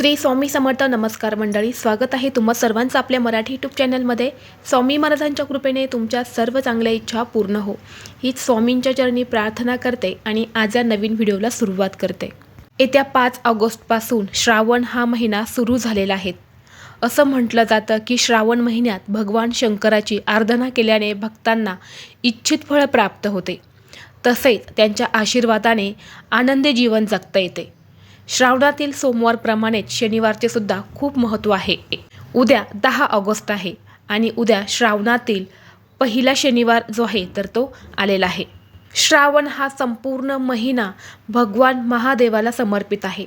श्री स्वामी समर्थ नमस्कार मंडळी स्वागत आहे तुम्हा सर्वांचं आपल्या मराठी यूट्यूब चॅनलमध्ये स्वामी महाराजांच्या कृपेने तुमच्या सर्व चांगल्या इच्छा पूर्ण हो. हीच स्वामींच्या चरणी प्रार्थना करते आणि आज या नवीन व्हिडिओला सुरुवात करते. येत्या पाच ऑगस्टपासून श्रावण हा महिना सुरू झालेला आहे. असं म्हटलं जातं की श्रावण महिन्यात भगवान शंकराची आराधना केल्याने भक्तांना इच्छित फळ प्राप्त होते. तसेच त्यांच्या आशीर्वादाने आनंदी जीवन जगता येते. श्रावणातील सोमवारप्रमाणेच शनिवारचे सुद्धा खूप महत्त्व आहे. उद्या दहा ऑगस्ट आहे आणि उद्या श्रावणातील पहिला शनिवार जो आहे तर तो आलेला आहे. श्रावण हा संपूर्ण महिना भगवान महादेवाला समर्पित आहे.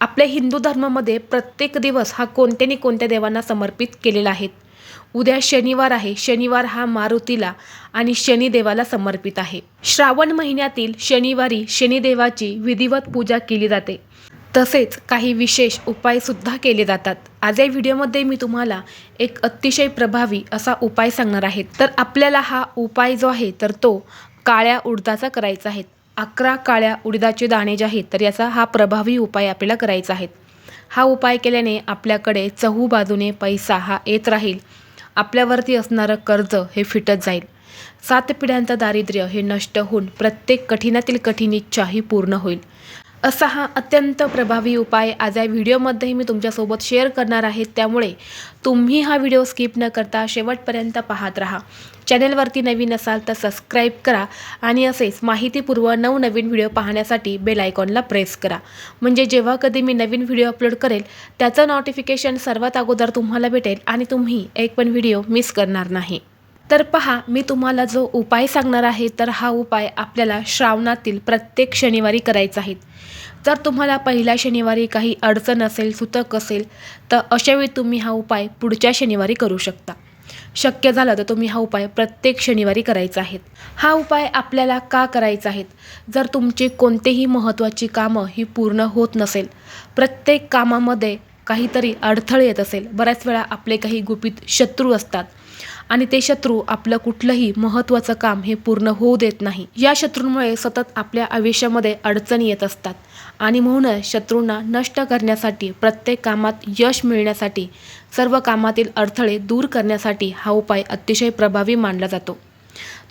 आपल्या हिंदू धर्मामध्ये प्रत्येक दिवस हा कोणत्या कोणत्या देवांना समर्पित केलेला आहे. उद्या शनिवार आहे शनिवार हा मारुतीला आणि शनिदेवाला समर्पित आहे. श्रावण महिन्यातील शनिवारी शनिदेवाची विधिवत पूजा केली जाते. तसेच काही विशेष उपायसुद्धा केले जातात. आज या व्हिडिओमध्ये मी तुम्हाला एक अतिशय प्रभावी असा उपाय सांगणार आहे. तर आपल्याला हा उपाय जो आहे तर तो काळ्या उडदाचा करायचा आहे. अकरा काळ्या उडदाचे दाणे जे आहेत तर याचा हा प्रभावी उपाय आपल्याला करायचा आहे. हा उपाय केल्याने आपल्याकडे चहू बाजूने पैसा हा येत राहील. आपल्यावरती असणारं कर्ज हे फिटत जाईल. सात पिढ्यांचं दारिद्र्य हे नष्ट होऊन प्रत्येक कठीणातील कठीण इच्छा ही पूर्ण होईल. असा हा अत्यंत प्रभावी उपाय आज या व्हिडिओमध्येही मी तुमच्यासोबत शेअर करणार आहे. त्यामुळे तुम्ही हा व्हिडिओ स्किप न करता शेवटपर्यंत पाहत राहा. चॅनेलवरती नवीन असाल तर सबस्क्राईब करा आणि असेच माहितीपूर्व नवनवीन व्हिडिओ पाहण्यासाठी बेल आयकॉनला प्रेस करा. म्हणजे जेव्हा कधी मी नवीन व्हिडिओ अपलोड करेल त्याचं नोटिफिकेशन सर्वात अगोदर तुम्हाला भेटेल आणि तुम्ही एक पण व्हिडिओ मिस करणार नाही. तर पहा मी तुम्हाला जो उपाय सांगणार आहे तर हा उपाय आपल्याला श्रावणातील प्रत्येक शनिवारी करायचा आहे. जर तुम्हाला पहिल्या शनिवारी काही अडचण असेल सुतक असेल तर अशावेळी तुम्ही हा उपाय पुढच्या शनिवारी करू शकता. शक्य झालं तर तुम्ही हा उपाय प्रत्येक शनिवारी करायचा आहे. हा उपाय आपल्याला का करायचा आहे? जर तुमची कोणतेही महत्त्वाची कामं ही पूर्ण होत नसेल प्रत्येक कामामध्ये काहीतरी अडथळे येत असेल बऱ्याच वेळा आपले काही गुपित शत्रू असतात. आणि ते शत्रू आपलं कुठलंही महत्त्वाचं काम हे पूर्ण होऊ देत नाही. या शत्रूंमुळे सतत आपल्या आयुष्यामध्ये अडचणी येत असतात आणि म्हणूनच शत्रूंना नष्ट करण्यासाठी प्रत्येक कामात यश मिळण्यासाठी सर्व कामातील अडथळे दूर करण्यासाठी हा उपाय अतिशय प्रभावी मानला जातो.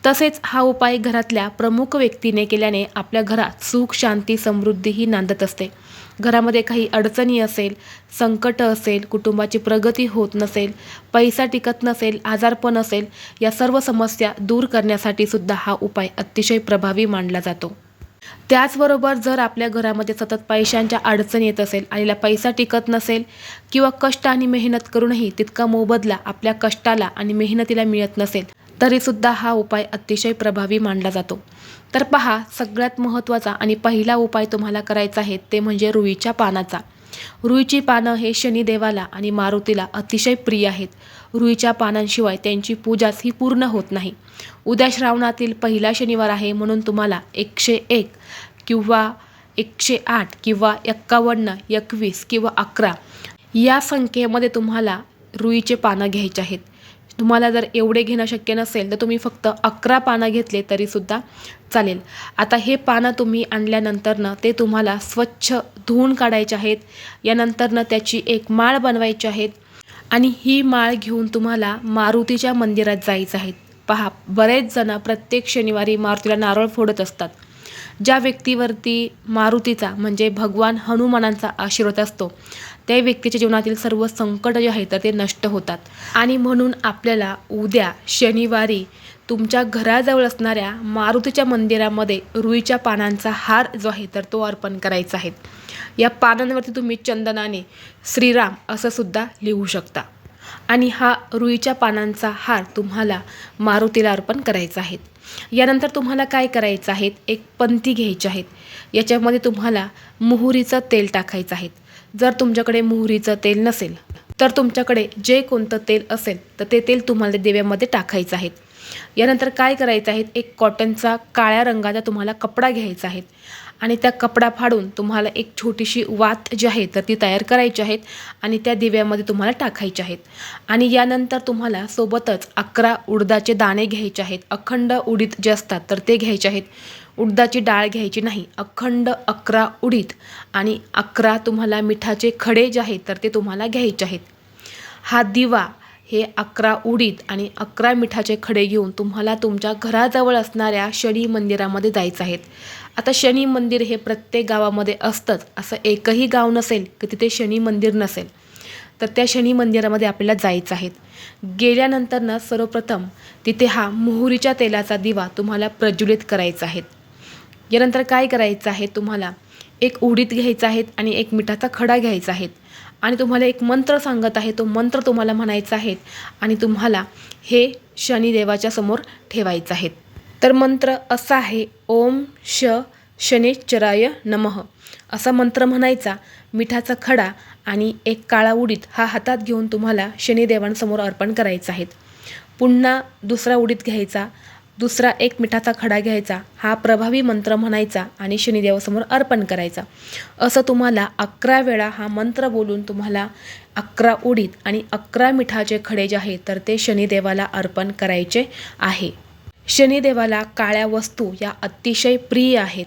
तसेच हा उपाय घरातल्या प्रमुख व्यक्तीने केल्याने आपल्या घरात सुख शांती समृद्धी ही नांदत असते. घरामध्ये काही अडचणी असेल संकट असेल कुटुंबाची प्रगती होत नसेल पैसा टिकत नसेल आजारपण असेल या सर्व समस्या दूर करण्यासाठी सुद्धा हा उपाय अतिशय प्रभावी मानला जातो. त्याचबरोबर जर आपल्या घरामध्ये सतत पैशांच्या अडचणी येत असेल आणि पैसा टिकत नसेल किंवा कष्ट आणि मेहनत करूनही तितका मोबदला आपल्या कष्टाला आणि मेहनतीला मिळत नसेल तरीसुद्धा हा उपाय अतिशय प्रभावी मानला जातो. तर पहा सगळ्यात महत्त्वाचा आणि पहिला उपाय तुम्हाला करायचा आहे ते म्हणजे रुईच्या पानाचा. रुईची पानं हे शनिदेवाला आणि मारुतीला अतिशय प्रिय आहेत. रुईच्या पानांशिवाय त्यांची पूजाच ही पूर्ण होत नाही. उद्या श्रावणातील पहिला शनिवार आहे म्हणून तुम्हाला एकशे एक किंवा एकशे आठ किंवा एक्कावन्न एकवीस किंवा अकरा या संख्येमध्ये तुम्हाला रुईचे पानं घ्यायचे आहेत. तुम्हाला जर एवढे घेणं शक्य नसेल तर तुम्ही फक्त अकरा पानं घेतले तरीसुद्धा चालेल. आता हे पानं तुम्ही आणल्यानंतरनं ते तुम्हाला स्वच्छ धुवून काढायचे आहेत. यानंतरनं त्याची एक माळ बनवायची आहेत. आणि ही माळ घेऊन तुम्हाला मारुतीच्या मंदिरात जायचं आहे. पहा बरेच जण प्रत्येक शनिवारी मारुतीला नारळ फोडत असतात. ज्या व्यक्तीवरती मारुतीचा म्हणजे भगवान हनुमानांचा आशीर्वाद असतो त्या व्यक्तीच्या जीवनातील सर्व संकट जे आहे तर ते नष्ट होतात. आणि म्हणून आपल्याला उद्या शनिवारी तुमच्या घराजवळ असणाऱ्या मारुतीच्या मंदिरामध्ये रुईच्या पानांचा हार जो आहे तर तो अर्पण करायचा आहे. या पानांवरती तुम्ही चंदनाने श्रीराम असं सुद्धा लिहू शकता. आणि हा रुईच्या पानांचा हार तुम्हाला मारुतीला अर्पण करायचा आहे. यानंतर तुम्हाला काय करायचं आहे? एक पंथी घ्यायची आहेत याच्यामध्ये तुम्हाला मोहरीचं तेल टाकायचं आहे. जर तुमच्याकडे मोहरीचं तेल नसेल तर तुमच्याकडे जे कोणतं तेल असेल तर ते तेल तुम्हाला देव्यामध्ये टाकायचं आहे. यानंतर काय करायचं आहे? एक कॉटनचा काळ्या रंगाचा तुम्हाला कपडा घ्यायचा आहे. आणि त्या कपडा फाडून तुम्हाला एक छोटीशी वात जी आहे तर ती तयार करायची आहेत आणि त्या दिव्यामध्ये तुम्हाला टाकायचे आहेत. आणि यानंतर तुम्हाला सोबतच अकरा उडदाचे दाणे घ्यायचे आहेत. अखंड उडीद जे असतात तर ते घ्यायचे आहेत. उडदाची डाळ घ्यायची नाही. अखंड अकरा उडीद आणि अकरा तुम्हाला मिठाचे खडे जे आहेत तर ते तुम्हाला घ्यायचे आहेत. हा दिवा हे अकरा उडीद आणि अकरा मिठाचे खडे घेऊन तुम्हाला तुमच्या घराजवळ असणाऱ्या शनी मंदिरामध्ये जायचं आहेत आता शनी मंदिर हे प्रत्येक गावामध्ये असतंच. असं एकही गाव नसेल की तिथे शनी मंदिर नसेल तर त्या शनी मंदिरामध्ये आपल्याला जायचं आहे. गेल्यानंतर ना सर्वप्रथम तिथे हा मोहरीच्या तेलाचा दिवा तुम्हाला प्रज्वलित करायचा आहे. यानंतर काय करायचं आहे तुम्हाला? एक उडीत घ्यायचा आहे आणि एक मिठाचा खडा घ्यायचा आहे. आणि तुम्हाला एक मंत्र सांगत आहे. तो मंत्र तुम्हाला म्हणायचा आहे आणि तुम्हाला हे शनिदेवाच्या समोर ठेवायचं आहे. तर मंत्र असा आहे ओम श शनेश्चराय नमः. असा मंत्र म्हणायचा मिठाचा खडा आणि एक काळा उडीद हा हातात घेऊन तुम्हाला शनिदेवांसमोर अर्पण करायचा आहे. पुन्हा दुसरा उडीत घ्यायचा दुसरा एक मिठाचा खडा घ्यायचा हा प्रभावी मंत्र म्हणायचा आणि शनिदेवासमोर अर्पण करायचा. असं तुम्हाला अकरा वेळा हा मंत्र बोलून तुम्हाला अकरा उडीद आणि अकरा मिठाचे खडे जे आहेत तर ते शनिदेवाला अर्पण करायचे आहे. शनिदेवाला काळ्या वस्तू या अतिशय प्रिय आहेत.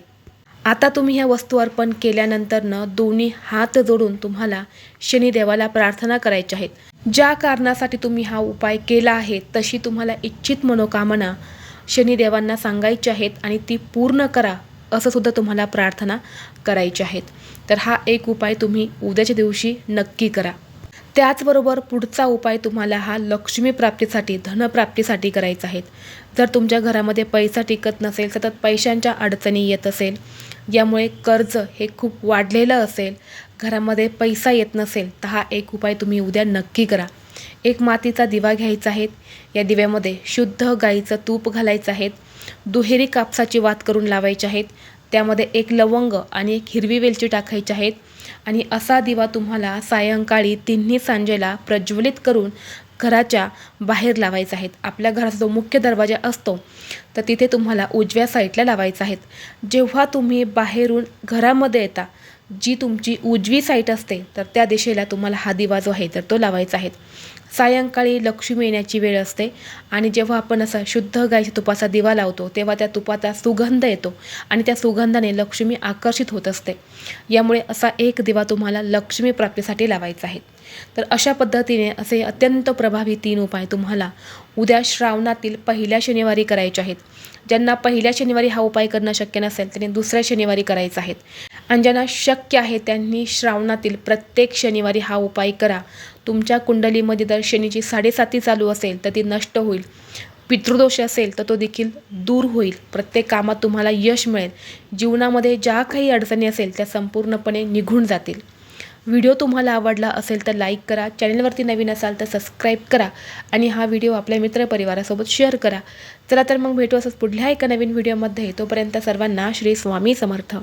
आता तुम्ही ह्या वस्तू अर्पण केल्यानंतरनं दोन्ही हात जोडून तुम्हाला शनिदेवाला प्रार्थना करायच्या आहेत. ज्या कारणासाठी तुम्ही हा उपाय केला आहे तशी तुम्हाला इच्छित मनोकामना शनिदेवांना सांगायची आहेत आणि ती पूर्ण करा असं सुद्धा तुम्हाला प्रार्थना करायची आहेत. तर हा एक उपाय तुम्ही उद्याच्या दिवशी नक्की करा. त्याचबरोबर पुढचा उपाय तुम्हाला हा लक्ष्मी प्राप्तीसाठी धनप्राप्तीसाठी करायचा आहे. जर तुमच्या घरामध्ये पैसा टिकत नसेल सतत पैशांच्या अडचणी येत असेल यामुळे कर्ज हे खूप वाढलेलं असेल घरामध्ये पैसा येत नसेल तर हा एक उपाय तुम्ही उद्या नक्की करा. एक मातीचा दिवा घ्यायचा आहे. या दिव्यामध्ये शुद्ध गाईचं तूप घालायचं आहे. दुहेरी कापसाची वात करून लावायची आहेत त्यामध्ये एक लवंग आणि एक हिरवी वेलची टाकायची आहेत आणि असा दिवा तुम्हाला सायंकाळी तिन्ही सांजेला प्रज्वलित करून घराच्या बाहेर लावायचा आहेत आपल्या घराचा जो मुख्य दरवाजा असतो तर तिथे तुम्हाला उजव्या साईडला लावायचा आहेत जेव्हा तुम्ही बाहेरून घरामध्ये येता जी तुमची उजवी साईट असते तर त्या दिशेला तुम्हाला हा दिवा जो आहे तर तो लावायचा आहे. सायंकाळी लक्ष्मी येण्याची वेळ असते आणि जेव्हा आपण असा शुद्ध गायच्या तुपाचा दिवा लावतो तेव्हा त्या तुपाचा सुगंध येतो आणि त्या सुगंधाने लक्ष्मी आकर्षित होत असते. यामुळे असा एक दिवा तुम्हाला लक्ष्मी प्राप्तीसाठी लावायचा आहे. तर अशा पद्धतीने असे अत्यंत प्रभावी तीन उपाय तुम्हाला उद्या श्रावणातील पहिल्या शनिवारी करायचे आहेत. ज्यांना पहिल्या शनिवारी हा उपाय करणं शक्य नसेल त्यांनी दुसऱ्या शनिवारी करायचा आहेत आणि ज्यांना शक्य आहे त्यांनी श्रावणातील प्रत्येक शनिवारी हा उपाय करा. तुमच्या कुंडलीमध्ये जर शनीची साडेसाती चालू असेल तर ती नष्ट होईल. पितृदोष असेल तर तो देखील दूर होईल. प्रत्येक कामात तुम्हाला यश मिळेल. जीवनामध्ये ज्या काही अडचणी असेल त्या संपूर्णपणे निघून जातील. व्हिडिओ तुम्हाला आवडला असेल तर लाईक करा. चॅनलवरती नवीन असाल तर सबस्क्राईब करा. आणि हा व्हिडिओ आपल्या मित्रपरिवारासोबत शेअर करा. चला तर मग भेटू असंच पुढल्या एका नवीन व्हिडिओमध्ये. तोपर्यंत सर्वांना श्री स्वामी समर्थ.